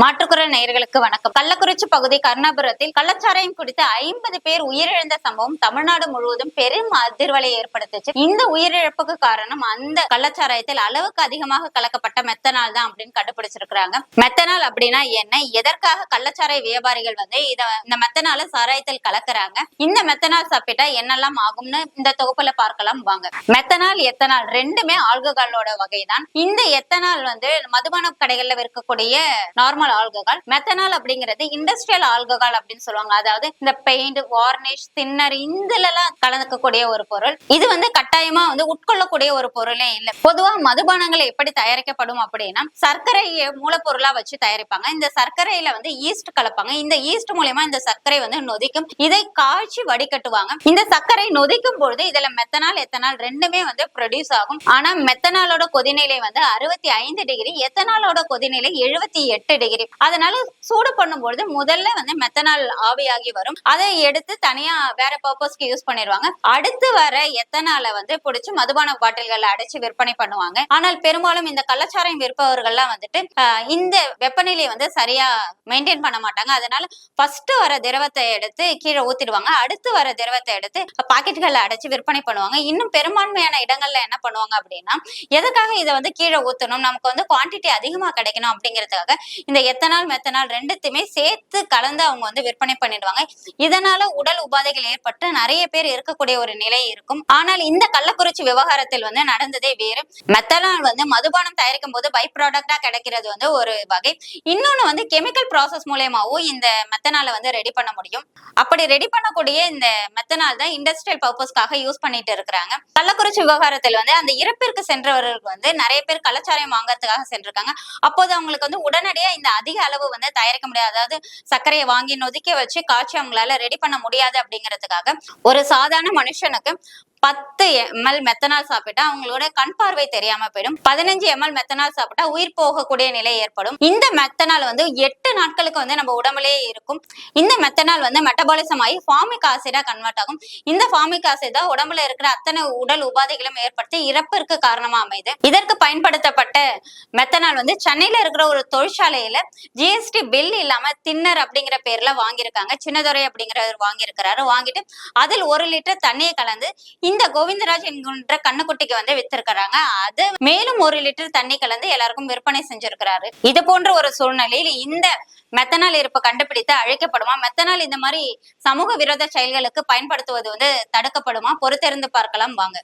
மாற்றுக்குரல் நேயர்களுக்கு வணக்கம். கள்ளக்குறிச்சி பகுதி கருணாபுரத்தில் கள்ளச்சாராயம் குடித்து ஐம்பது பேர் உயிரிழந்த சம்பவம் தமிழ்நாடு முழுவதும் பெரும் அதிர்வலை ஏற்படுத்துச்சு. இந்த உயிரிழப்புக்கு காரணம் அந்த கள்ளச்சாராயத்தில் அளவுக்கு அதிகமாக கலக்கப்பட்ட மெத்தனால் தான் அப்படின்னு கண்டுபிடிச்சிருக்கிறாங்க. மெத்தனால் அப்படின்னா என்ன? எதற்காக கள்ளச்சாராய வியாபாரிகள் வந்து இத இந்த மெத்தனால சாராயத்தில் கலக்குறாங்க? இந்த மெத்தனால் சாப்பிட்டா என்னெல்லாம் ஆகும்னு இந்த தொகுப்புல பார்க்கலாம் வாங்க. மெத்தனால் எத்தனால் ரெண்டுமே ஆல்கஹாலோட வகைதான். இந்த எத்தனால் வந்து மதுபான கடைகள்ல விற்கக்கூடிய நார்மல் ஆல்கஹால் மெத்தனால் அப்படிங்கிறது இண்டஸ்ட்ரியல் ஆல்கஹால் அப்படின்னு சொல்லுவாங்க. அதாவது இந்த பெயிண்ட் வார்னிஷ் தின்னர் இதுல எல்லாம் கலந்துக்கக்கூடிய ஒரு பொருள். இது வந்து கட்டாயமா வந்து உட்கொள்ளக்கூடிய ஒரு பொருளே இல்லை. பொதுவா மதுபானங்கள் எப்படி தயாரிக்கப்படும் அப்படின்னா சர்க்கரையை மூலப்பொருளா வச்சு தயாரிப்பாங்க. இந்த சர்க்கரையில வந்து ஈஸ்ட் கலப்பாங்க. இந்த ஈஸ்ட் மூலியமா இந்த சர்க்கரை வந்து நொதிக்கும். இதை காய்ச்சி வடிகட்டுவாங்க. இந்த சர்க்கரை நொதிக்கும் பொழுது இதுல மெத்தனால் எத்தனால் ரெண்டுமே வந்து ப்ரொடியூஸ் ஆகும். ஆனா மெத்தனாலோட கொதிநிலை வந்து அறுபத்தி ஐந்து டிகிரி எத்தனாலோட கொதிநிலை எழுபத்தி எட்டு டிகிரி அதனால சூடு பண்ணும்பொழுது முதல்ல வந்து மெத்தனால் ஆவியாகி வரும். அதை எடுத்து தனியா வேற பர்பஸ்க்கு யூஸ் பண்ணிடுவாங்க அடுத்து வர எத்தனால வந்து பிடிச்சி மதுபான பாட்டில்கள்ல அடைச்சு விற்பனை பண்ணுவாங்க. ஆனால் பெரும்பாலும் இந்த கள்ளச்சாரம் விற்பவர்கள்லாம் வந்துட்டு இந்த வெப்பநிலையை வந்து சரியா மெயின்டைன் பண்ண மாட்டாங்க. அதனால ஃபர்ஸ்ட் வர திரவத்தை எடுத்து கீழே ஊத்திடுவாங்க. அடுத்து வர திரவத்தை எடுத்து பாக்கெட்டுகளை அடைச்சு விற்பனை பண்ணுவாங்க. இன்னும் பெரும்பான்மையான இடங்கள்ல என்ன பண்ணுவாங்க அப்படின்னா எதுக்காக இதை வந்து கீழே ஊத்தணும்? நமக்கு வந்து குவாண்டிட்டி அதிகமா கிடைக்கணும் அப்படிங்கிறதுக்காக இந்த எத்தனால் மெத்தனால் ரெண்டுத்தையுமே சேர்த்து கலந்து அவங்க வந்து விற்பனை பண்ணிடுவாங்க. இதனால உடல் உபாதைகள் ஏற்பட்டு நிறைய பேர் இருக்கக்கூடிய ஒரு நிலை இருக்கும். ஆனால் இந்த கள்ளக்குறிச்சி விவகாரத்தில் வந்து நடந்ததே வேறு. மெத்தனால் வந்து மதுபானம் தயாரிக்கும் போது பை ப்ராடக்டா கிடைக்கிறது வந்து ஒரு வகை. இன்னொன்னு வந்து கெமிக்கல் ப்ராசஸ் மூலயமாவும் இந்த மெத்தனால வந்து ரெடி பண்ண முடியும். அப்படி ரெடி பண்ணக்கூடிய இந்த மெத்தனால் தான் இண்டஸ்ட்ரியல் பர்பஸ்க்காக யூஸ் பண்ணிட்டு இருக்கிறாங்க. கள்ளக்குறிச்சி விவகாரத்தில் வந்து அந்த இறப்பிற்கு சென்றவர்களுக்கு வந்து நிறைய பேர் கலாச்சாரம் வாங்கறதுக்காக சென்றிருக்காங்க. அப்போது அவங்களுக்கு வந்து உடனடியா இந்த அதிக அளவு வந்து தயாரிக்க முடியாது. அதாவது சர்க்கரையை வாங்கி நொதிக்க வச்சு காய்ச்சி அவங்களால ரெடி பண்ண முடியாது அப்படிங்கிறதுக்காக ஒரு சாதாரண மனுஷனுக்கு பத்து எம்எல் மெத்தனால் சாப்பிட்டா அவங்களோட கண் பார்வை தெரியாம போயிடும். பதினஞ்சு எம்எல் மெத்தனால் சாப்பிட்டா உயிர் போகக்கூடிய நிலை ஏற்படும். இந்த மெத்தனால் வந்து எட்டு நாட்களுக்கு வந்து நம்ம உடம்புலயே இருக்கும். இந்த மெத்தனால் வந்து மெட்டபாலிசம் ஆகி ஃபார்மிக் ஆசிடா கன்வெர்ட் ஆகும். இந்த ஃபார்மிக் ஆசிட் தான் உடம்புல இருக்கிற அத்தனை உடல் உபாதைகளும் ஏற்படுத்தி இறப்பிற்கு காரணமா அமைது இதற்கு பயன்படுத்தப்பட்ட மெத்தனால் வந்து சென்னையில இருக்கிற ஒரு தொழிற்சாலையில ஜிஎஸ்டி பில் இல்லாம தின்னர் அப்படிங்கிற பேர்ல வாங்கியிருக்காங்க. சின்னதுரை அப்படிங்கிறவர் வாங்கியிருக்கிறாரு. வாங்கிட்டு அதில் ஒரு லிட்டர் தண்ணியை கலந்து இந்த கோவிந்தராஜ் என்கின்ற கண்ணுக்குட்டிக்கு வந்து வித்திருக்கிறாங்க. அது மேலும் ஒரு லிட்டர் தண்ணி கலந்து எல்லாருக்கும் விற்பனை செஞ்சிருக்கிறாரு. இது போன்ற ஒரு சூழ்நிலையில் இந்த மெத்தனால் இருப்பு கண்டுபிடித்து அழைக்கப்படுமா? மெத்தனால் இந்த மாதிரி சமூக விரோத செயல்களுக்கு பயன்படுத்துவது வந்து தடுக்கப்படுமா? பொறுத்திருந்து பார்க்கலாம் வாங்க.